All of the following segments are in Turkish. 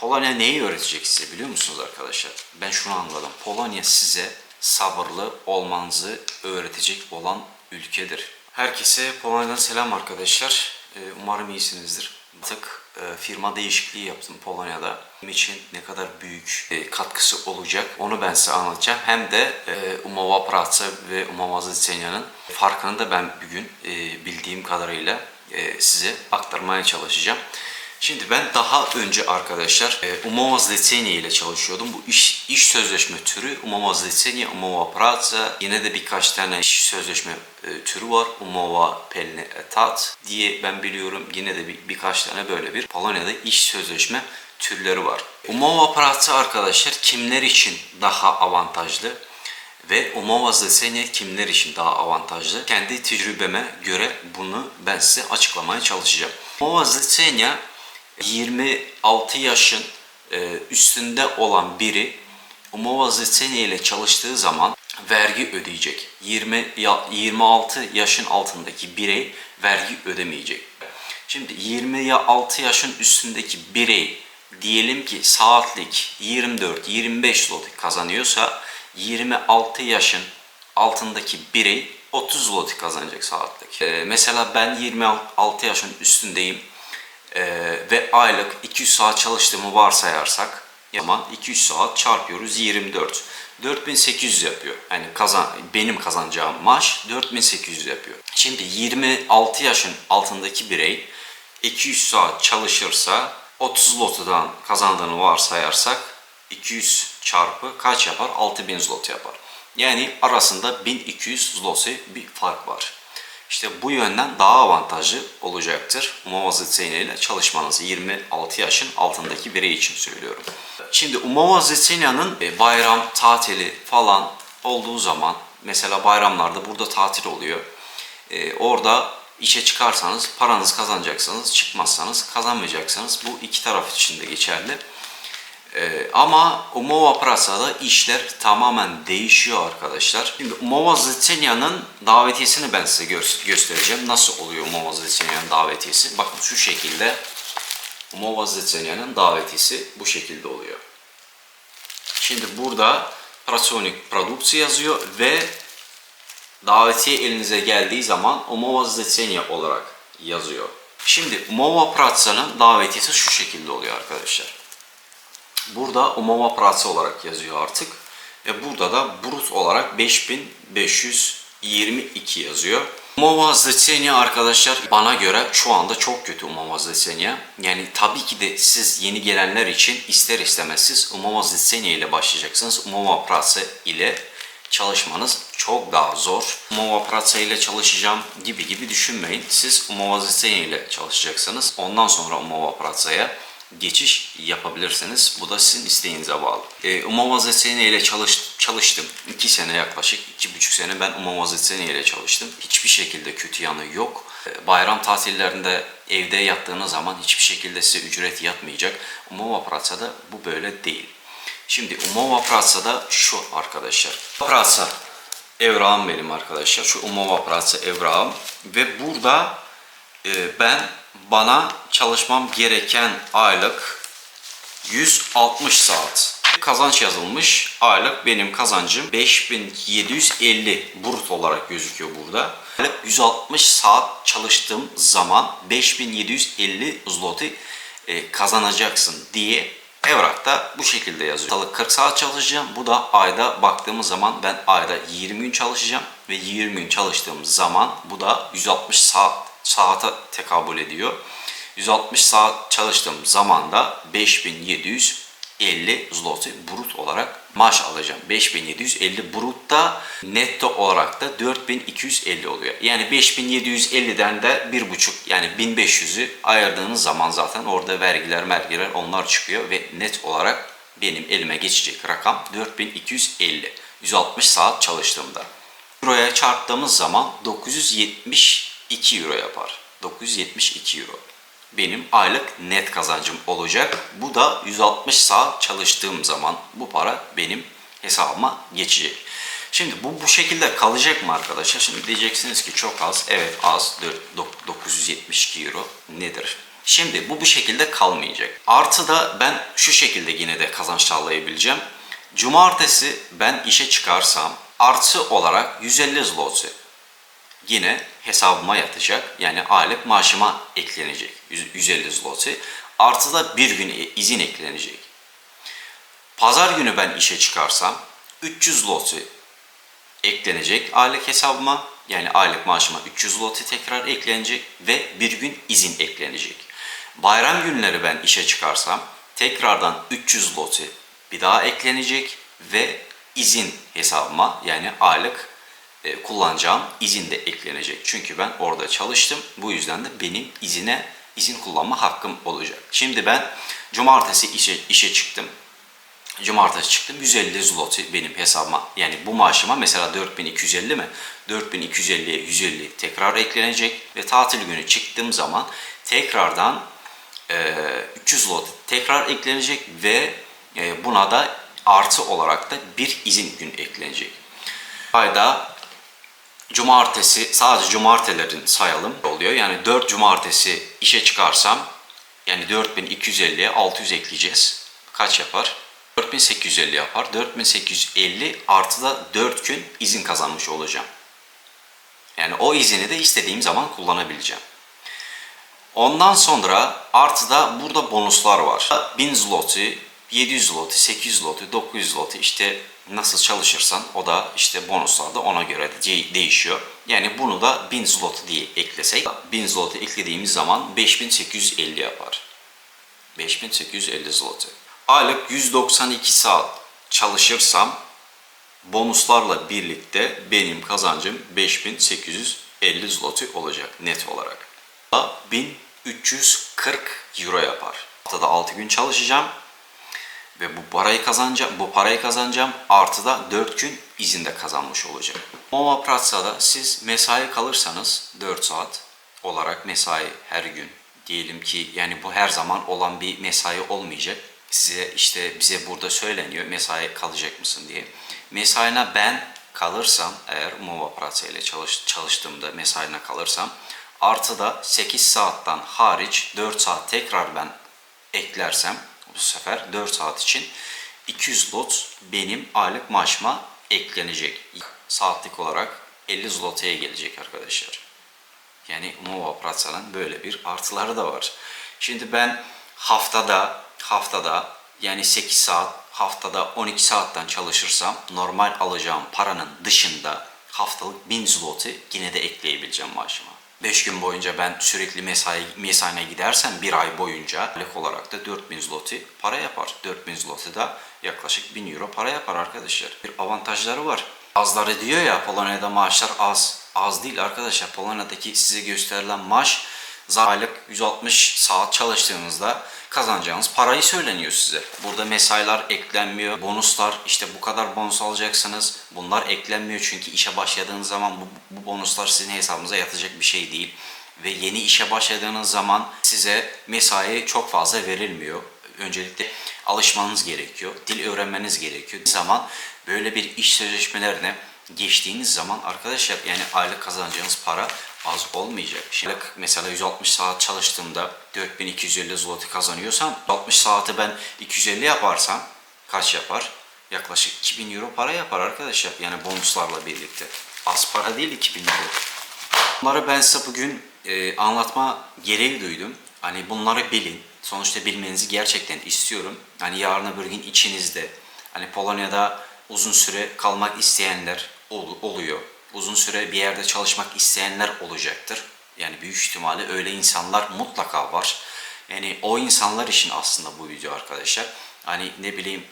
Polonya neyi öğretecek size biliyor musunuz arkadaşlar? Ben şunu anladım. Polonya size sabırlı olmanızı öğretecek olan ülkedir. Herkese Polonya'dan selam arkadaşlar. Ee, Umarım iyisinizdir. Artık e, firma değişikliği yaptım Polonya'da. Benim için ne kadar büyük e, katkısı olacak onu ben size anlatacağım. Hem de e, Umowa Praca ve Umowa Zlecenia'nın farkını da ben bugün bildiğim kadarıyla size aktarmaya çalışacağım. Şimdi ben daha önce arkadaşlar e, Umowa Zlecenia ile çalışıyordum. Bu iş, iş sözleşme türü Umowa Zlecenia, Umowa Praca. Yine de birkaç tane iş sözleşme e, türü var. Umowa Pelne Etat diye ben biliyorum. Yine de bir, birkaç tane böyle bir Polonya'da iş sözleşme türleri var. Umowa Praca arkadaşlar kimler için daha avantajlı? Ve Umowa Zlecenia kimler için daha avantajlı? Kendi tecrübeme göre bunu ben size açıklamaya çalışacağım. Umowa Zlecenia 26 yaşın e, üstünde olan biri Umowa Zlecenia ile çalıştığı zaman vergi ödeyecek. 20 ya- 26 yaşın altındaki birey vergi ödemeyecek. Şimdi 26 yaşın üstündeki birey diyelim ki saatlik 24-25 zloty kazanıyorsa 26 yaşın altındaki birey 30 zloty kazanacak saatlik. Ee, mesela ben 26 yaşın üstündeyim ee, ve aylık 200 saat çalıştığımı varsayarsak zaman 200 saat çarpıyoruz 24. 4800 yapıyor. Yani kazan benim kazanacağım maaş 4800 yapıyor. Şimdi 26 yaşın altındaki birey 200 saat çalışırsa 30 lotodan kazandığını varsayarsak 200 çarpı kaç yapar? 6000 zlot yapar. Yani arasında 1200 zloty bir fark var. İşte bu yönden daha avantajlı olacaktır. Umowa Zlecenia ile çalışmanız 26 yaşın altındaki birey için söylüyorum. Şimdi Umowa Zlecenia'nın e, bayram tatili falan olduğu zaman mesela bayramlarda burada tatil oluyor. E, orada işe çıkarsanız paranızı kazanacaksınız, çıkmazsanız kazanmayacaksınız. Bu iki taraf için de geçerli. Ee, ama Umowa Prasa'da işler tamamen değişiyor arkadaşlar. Şimdi Umowa Zlecenia'nın davetiyesini ben size gö- göstereceğim. Nasıl oluyor Umowa Zlecenia'nın davetiyesi? Bakın şu şekilde Umowa Zlecenia'nın davetiyesi bu şekilde oluyor. Şimdi burada Pracownik Produkcji yazıyor ve davetiye elinize geldiği zaman Umowa Zlecenia olarak yazıyor. Şimdi Umowa Praca'nın davetiyesi şu şekilde oluyor arkadaşlar. Burada Umowa Praca olarak yazıyor artık. Ve burada da brut olarak 5522 yazıyor. Umowa Zlecenia arkadaşlar bana göre şu anda çok kötü Umowa Zlecenia. Yani tabii ki de siz yeni gelenler için ister istemez siz Umowa Zlecenia ile başlayacaksınız. Umowa Praca ile çalışmanız çok daha zor. Umowa Praca ile çalışacağım gibi gibi düşünmeyin. Siz Umowa Zlecenia ile çalışacaksınız. Ondan sonra Umowa Praca'ya geçiş yapabilirsiniz. Bu da sizin isteğinize bağlı. E, Umowa Zlecenia ile çalış, çalıştım. 2 sene yaklaşık, iki buçuk sene ben Umowa Zlecenia ile çalıştım. Hiçbir şekilde kötü yanı yok. E, bayram tatillerinde evde yattığınız zaman hiçbir şekilde size ücret yatmayacak. Umowa Praca'da bu böyle değil. Şimdi Umowa Praca'da şu arkadaşlar. Praca evrağım benim arkadaşlar. Şu Umowa Praca evrağım. Ve burada e, ben bana çalışmam gereken aylık 160 saat kazanç yazılmış. Aylık benim kazancım 5750 brut olarak gözüküyor burada. Aylık 160 saat çalıştığım zaman 5750 zloty e, kazanacaksın diye evrakta bu şekilde yazıyor. Haftalık 40 saat çalışacağım. Bu da ayda baktığımız zaman ben ayda 20 gün çalışacağım ve 20 gün çalıştığım zaman bu da 160 saat saate tekabül ediyor. 160 saat çalıştığım zaman da 5750 zloty brut olarak maaş alacağım. 5750 brutta netto olarak da 4250 oluyor. Yani 5750'den de 1,5 yani 1500'ü ayırdığınız zaman zaten orada vergiler mergiler onlar çıkıyor ve net olarak benim elime geçecek rakam 4250. 160 saat çalıştığımda. Euroya çarptığımız zaman 972 euro yapar. 972 euro. Benim aylık net kazancım olacak. Bu da 160 saat çalıştığım zaman bu para benim hesabıma geçecek. Şimdi bu bu şekilde kalacak mı arkadaşlar? Şimdi diyeceksiniz ki çok az. Evet az. 972 euro nedir? Şimdi bu bu şekilde kalmayacak. Artı da ben şu şekilde yine de kazanç sağlayabileceğim. Cumartesi ben işe çıkarsam artı olarak 150 zloty yine hesabıma yatacak. Yani aylık maaşıma eklenecek. 150 zloty. Artı da bir gün izin eklenecek. Pazar günü ben işe çıkarsam 300 zloty eklenecek aylık hesabıma. Yani aylık maaşıma 300 zloty tekrar eklenecek ve bir gün izin eklenecek. Bayram günleri ben işe çıkarsam tekrardan 300 zloty bir daha eklenecek ve izin hesabıma yani aylık e, kullanacağım izin de eklenecek. Çünkü ben orada çalıştım. Bu yüzden de benim izine izin kullanma hakkım olacak. Şimdi ben cumartesi işe, işe çıktım. Cumartesi çıktım 150 zloty benim hesabıma yani bu maaşıma mesela 4250 mi? 4250'ye 150 tekrar eklenecek ve tatil günü çıktığım zaman tekrardan e, 300 zloty tekrar eklenecek ve e, buna da artı olarak da bir izin gün eklenecek. Ayda cumartesi sadece cumartelerin sayalım oluyor. Yani 4 cumartesi işe çıkarsam yani 4250'ye 600 ekleyeceğiz. Kaç yapar? 4850 yapar. 4850 artı da 4 gün izin kazanmış olacağım. Yani o izini de istediğim zaman kullanabileceğim. Ondan sonra artıda burada bonuslar var. 1000 zloty, 700 zloty, 800 zloty, 900 zloty işte nasıl çalışırsan o da işte bonuslar da ona göre de değişiyor. Yani bunu da 1000 zloty diye eklesek 1000 zloty eklediğimiz zaman 5850 yapar. 5850 zloty. Aylık 192 saat çalışırsam bonuslarla birlikte benim kazancım 5850 zloty olacak net olarak. 1340 euro yapar. Haftada 6 gün çalışacağım ve bu parayı kazanacağım. Bu parayı kazanacağım. Artı da 4 gün izinde kazanmış olacağım. Moma Pratsa'da siz mesai kalırsanız 4 saat olarak mesai her gün diyelim ki yani bu her zaman olan bir mesai olmayacak. Size işte bize burada söyleniyor mesai kalacak mısın diye. Mesaine ben kalırsam eğer Mova Pratsa ile çalış, çalıştığımda mesaine kalırsam artı da 8 saatten hariç 4 saat tekrar ben eklersem bu sefer 4 saat için 200 lot benim aylık maaşıma eklenecek. Saatlik olarak 50 zlotya'ya gelecek arkadaşlar. Yani Nova Pratsa'nın böyle bir artıları da var. Şimdi ben haftada haftada yani 8 saat haftada 12 saatten çalışırsam normal alacağım paranın dışında haftalık 1000 zloty yine de ekleyebileceğim maaşıma. 5 gün boyunca ben sürekli mesai mesaine gidersem bir ay boyunca aylık olarak da 4000 zloty para yapar. 4000 zloty da yaklaşık 1000 euro para yapar arkadaşlar. Bir avantajları var. Azları diyor ya Polonya'da maaşlar az. Az değil arkadaşlar. Polonya'daki size gösterilen maaş aylık 160 saat çalıştığınızda kazanacağınız parayı söyleniyor size. Burada mesailer eklenmiyor, bonuslar işte bu kadar bonus alacaksınız. Bunlar eklenmiyor çünkü işe başladığınız zaman bu, bu bonuslar sizin hesabınıza yatacak bir şey değil. Ve yeni işe başladığınız zaman size mesai çok fazla verilmiyor. Öncelikle alışmanız gerekiyor, dil öğrenmeniz gerekiyor. Bir zaman böyle bir iş sözleşmelerine geçtiğiniz zaman arkadaşlar yani aylık kazanacağınız para az olmayacak. Şimdi mesela 160 saat çalıştığımda 4250 zloty kazanıyorsam 60 saati ben 250 yaparsam kaç yapar? Yaklaşık 2000 euro para yapar arkadaşlar. Yani bonuslarla birlikte. Az para değil 2000 euro. Bunları ben size bugün e, anlatma gereği duydum. Hani bunları bilin. Sonuçta bilmenizi gerçekten istiyorum. Hani yarın öbür gün içinizde hani Polonya'da uzun süre kalmak isteyenler ol, oluyor. Uzun süre bir yerde çalışmak isteyenler olacaktır. Yani büyük ihtimalle öyle insanlar mutlaka var. Yani o insanlar için aslında bu video arkadaşlar. Hani ne bileyim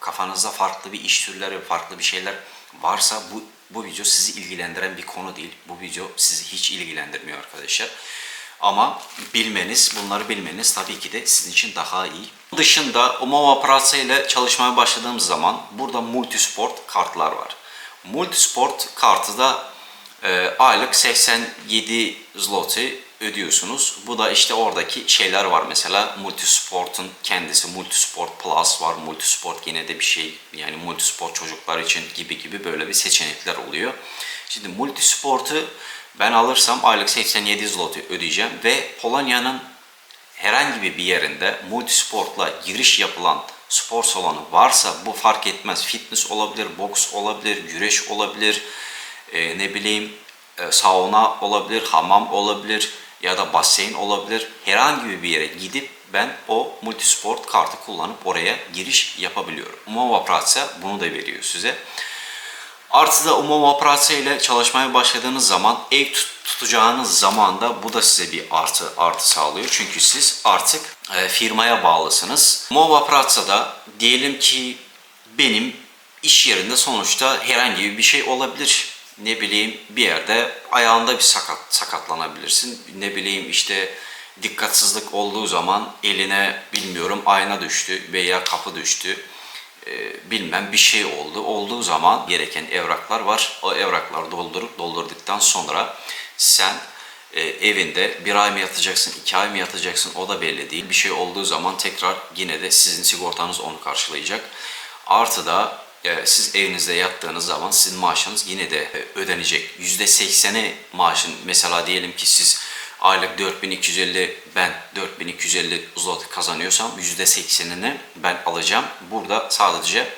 kafanızda farklı bir iş türleri, farklı bir şeyler varsa bu bu video sizi ilgilendiren bir konu değil. Bu video sizi hiç ilgilendirmiyor arkadaşlar. Ama bilmeniz, bunları bilmeniz tabii ki de sizin için daha iyi. Dışında Umova Pratsa ile çalışmaya başladığımız zaman burada multisport kartlar var. Multisport kartı da e, aylık 87 zloty ödüyorsunuz. Bu da işte oradaki şeyler var mesela Multisport'un kendisi Multisport Plus var. Multisport yine de bir şey yani Multisport çocuklar için gibi gibi böyle bir seçenekler oluyor. Şimdi Multisport'u ben alırsam aylık 87 zloty ödeyeceğim ve Polonya'nın herhangi bir yerinde multisportla giriş yapılan spor salonu varsa bu fark etmez. Fitness olabilir, boks olabilir, güreş olabilir, e, ne bileyim e, sauna olabilir, hamam olabilir ya da basseyn olabilir. Herhangi bir yere gidip ben o multisport kartı kullanıp oraya giriş yapabiliyorum. Umova Praça bunu da veriyor size. Artı da Umoma Praça ile çalışmaya başladığınız zaman ev tut- tutacağınız zaman da bu da size bir artı artı sağlıyor. Çünkü siz artık e, firmaya bağlısınız. Umoma Praça'da diyelim ki benim iş yerinde sonuçta herhangi bir şey olabilir. Ne bileyim bir yerde ayağında bir sakat sakatlanabilirsin. Ne bileyim işte dikkatsizlik olduğu zaman eline bilmiyorum ayna düştü veya kapı düştü e, bilmem bir şey oldu. Olduğu zaman gereken evraklar var. O evrakları doldurup doldurduktan sonra sen e, evinde bir ay mı yatacaksın, iki ay mı yatacaksın o da belli değil. Bir şey olduğu zaman tekrar yine de sizin sigortanız onu karşılayacak. Artı da e, siz evinizde yattığınız zaman sizin maaşınız yine de e, ödenecek. %80'i maaşın mesela diyelim ki siz aylık 4250 ben 4250 zloty kazanıyorsam %80'ini ben alacağım. Burada sadece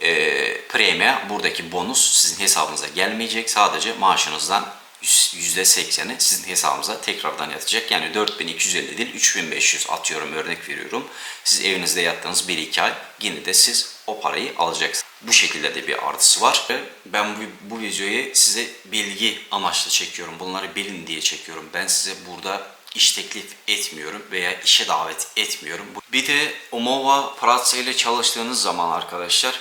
e, premie buradaki bonus sizin hesabınıza gelmeyecek. Sadece maaşınızdan %80'i sizin hesabınıza tekrardan yatacak. Yani 4250 değil 3500 atıyorum örnek veriyorum. Siz evinizde yattığınız 1-2 ay yine de siz o parayı alacaksınız. Bu şekilde de bir artısı var. Ben bu, bu videoyu size bilgi amaçlı çekiyorum. Bunları bilin diye çekiyorum. Ben size burada iş teklif etmiyorum veya işe davet etmiyorum. Bir de Umova Praça ile çalıştığınız zaman arkadaşlar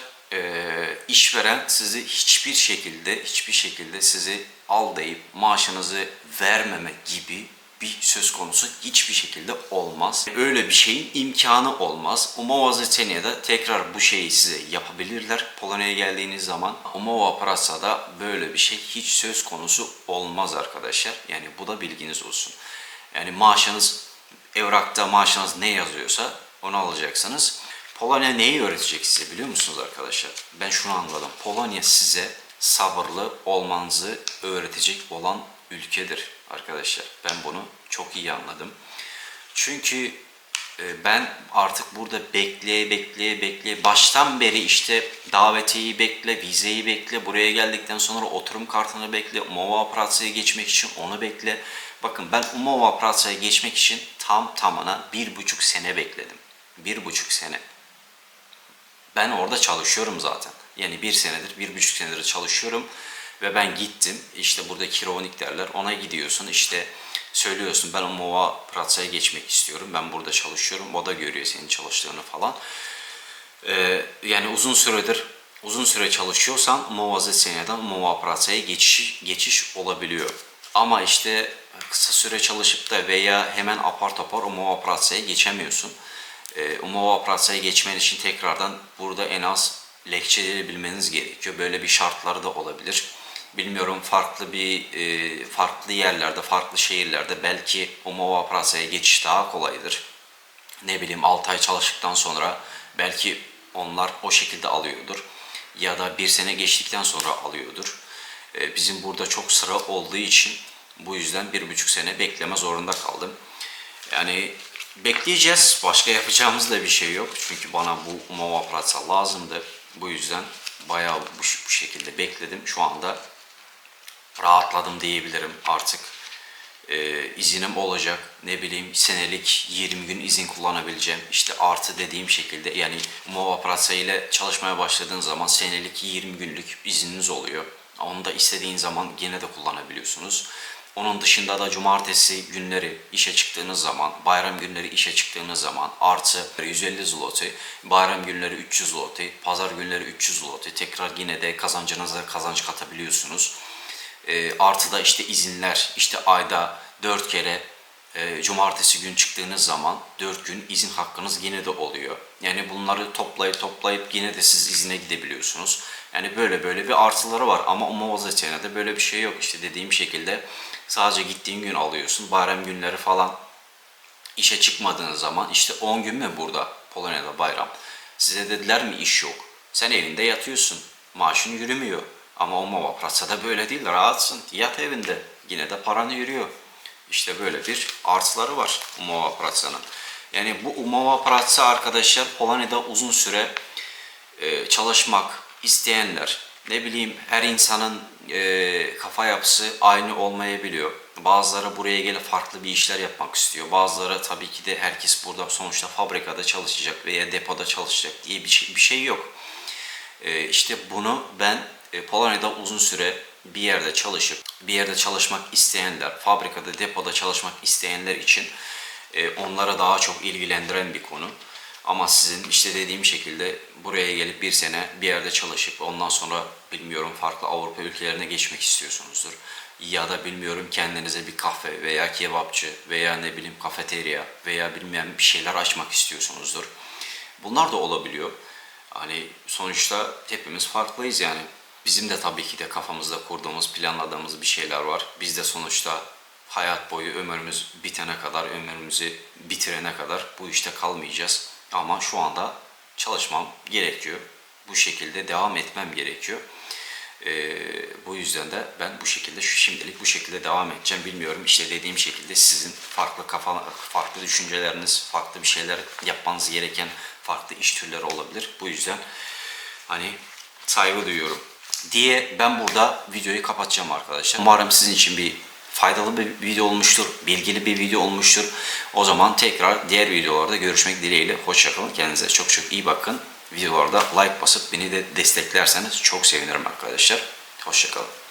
işveren sizi hiçbir şekilde hiçbir şekilde sizi al deyip maaşınızı vermeme gibi bir söz konusu hiçbir şekilde olmaz. Öyle bir şeyin imkanı olmaz. Umova Zetenia'da tekrar bu şeyi size yapabilirler. Polonya'ya geldiğiniz zaman Umova Prasa'da böyle bir şey hiç söz konusu olmaz arkadaşlar. Yani bu da bilginiz olsun. Yani maaşınız evrakta maaşınız ne yazıyorsa onu alacaksınız. Polonya neyi öğretecek size biliyor musunuz arkadaşlar? Ben şunu anladım. Polonya size sabırlı olmanızı öğretecek olan ülkedir arkadaşlar. Ben bunu çok iyi anladım. Çünkü e, ben artık burada bekleye bekleye bekleye baştan beri işte davetiyeyi bekle, vizeyi bekle, buraya geldikten sonra oturum kartını bekle, Umova Praca'ya geçmek için onu bekle. Bakın ben Umova Praca'ya geçmek için tam tamına bir buçuk sene bekledim. Bir buçuk sene. Ben orada çalışıyorum zaten. Yani bir senedir, bir buçuk senedir çalışıyorum. Ve ben gittim. İşte burada kironik derler. Ona gidiyorsun. işte söylüyorsun ben Umova Praca'ya geçmek istiyorum. Ben burada çalışıyorum. O da görüyor senin çalıştığını falan. Ee, yani uzun süredir uzun süre çalışıyorsan Umova Zetsenya'dan Umova Praca'ya geçiş, geçiş olabiliyor. Ama işte kısa süre çalışıp da veya hemen apar topar Umova Praca'ya geçemiyorsun. Ee, Umova Praca'ya geçmen için tekrardan burada en az lehçeleri bilmeniz gerekiyor. Böyle bir şartları da olabilir. Bilmiyorum farklı bir e, farklı yerlerde, farklı şehirlerde belki Umova Praca'ya geçiş daha kolaydır ne bileyim 6 ay çalıştıktan sonra belki onlar o şekilde alıyordur. Ya da bir sene geçtikten sonra alıyordur. Ee, Bizim burada çok sıra olduğu için bu yüzden bir buçuk sene bekleme zorunda kaldım. Yani bekleyeceğiz. Başka yapacağımız da bir şey yok. Çünkü bana bu Umova Praca lazımdı. Bu yüzden bayağı bu, şekilde bekledim. Şu anda rahatladım diyebilirim artık e, izinim olacak. Ne bileyim senelik 20 gün izin kullanabileceğim. İşte artı dediğim şekilde yani Mova Prasa ile çalışmaya başladığın zaman senelik 20 günlük izniniz oluyor. Onu da istediğin zaman yine de kullanabiliyorsunuz. Onun dışında da cumartesi günleri işe çıktığınız zaman, bayram günleri işe çıktığınız zaman artı 150 zloty, bayram günleri 300 zloty, pazar günleri 300 zloty. Tekrar yine de kazancınıza kazanç katabiliyorsunuz. E, artı da işte izinler, işte ayda 4 kere e, cumartesi gün çıktığınız zaman 4 gün izin hakkınız yine de oluyor. Yani bunları toplayıp toplayıp yine de siz izine gidebiliyorsunuz. Yani böyle böyle bir artıları var ama Umova Zetena'da böyle bir şey yok. İşte dediğim şekilde sadece gittiğin gün alıyorsun. Bayram günleri falan işe çıkmadığınız zaman işte 10 gün mü burada Polonya'da bayram. Size dediler mi iş yok. Sen evinde yatıyorsun. Maaşın yürümüyor. Ama Umova Praca'da böyle değil. Rahatsın. Yat evinde. Yine de paran yürüyor. İşte böyle bir artıları var Umowa Praca'nın. Yani bu Umowa Praca arkadaşlar Polonya'da uzun süre e, çalışmak isteyenler, ne bileyim her insanın e, kafa yapısı aynı olmayabiliyor. Bazıları buraya gelip farklı bir işler yapmak istiyor. Bazıları tabii ki de herkes burada sonuçta fabrikada çalışacak veya depoda çalışacak diye bir şey, bir şey yok. E, işte bunu ben e, Polonya'da uzun süre bir yerde çalışıp bir yerde çalışmak isteyenler, fabrikada, depoda çalışmak isteyenler için e, onlara daha çok ilgilendiren bir konu. Ama sizin işte dediğim şekilde buraya gelip bir sene bir yerde çalışıp ondan sonra bilmiyorum farklı Avrupa ülkelerine geçmek istiyorsunuzdur. Ya da bilmiyorum kendinize bir kahve veya kebapçı veya ne bileyim kafeterya veya bilmem bir şeyler açmak istiyorsunuzdur. Bunlar da olabiliyor. Hani sonuçta hepimiz farklıyız yani. Bizim de tabii ki de kafamızda kurduğumuz, planladığımız bir şeyler var. Biz de sonuçta hayat boyu ömrümüz bitene kadar, ömrümüzü bitirene kadar bu işte kalmayacağız. Ama şu anda çalışmam gerekiyor. Bu şekilde devam etmem gerekiyor. Ee, bu yüzden de ben bu şekilde şu şimdilik bu şekilde devam edeceğim. Bilmiyorum işte dediğim şekilde sizin farklı kafa farklı düşünceleriniz, farklı bir şeyler yapmanız gereken farklı iş türleri olabilir. Bu yüzden hani saygı duyuyorum diye ben burada videoyu kapatacağım arkadaşlar. Umarım sizin için bir faydalı bir video olmuştur, bilgili bir video olmuştur. O zaman tekrar diğer videolarda görüşmek dileğiyle. Hoşçakalın. Kendinize çok çok iyi bakın. Videolarda like basıp beni de desteklerseniz çok sevinirim arkadaşlar. Hoşçakalın.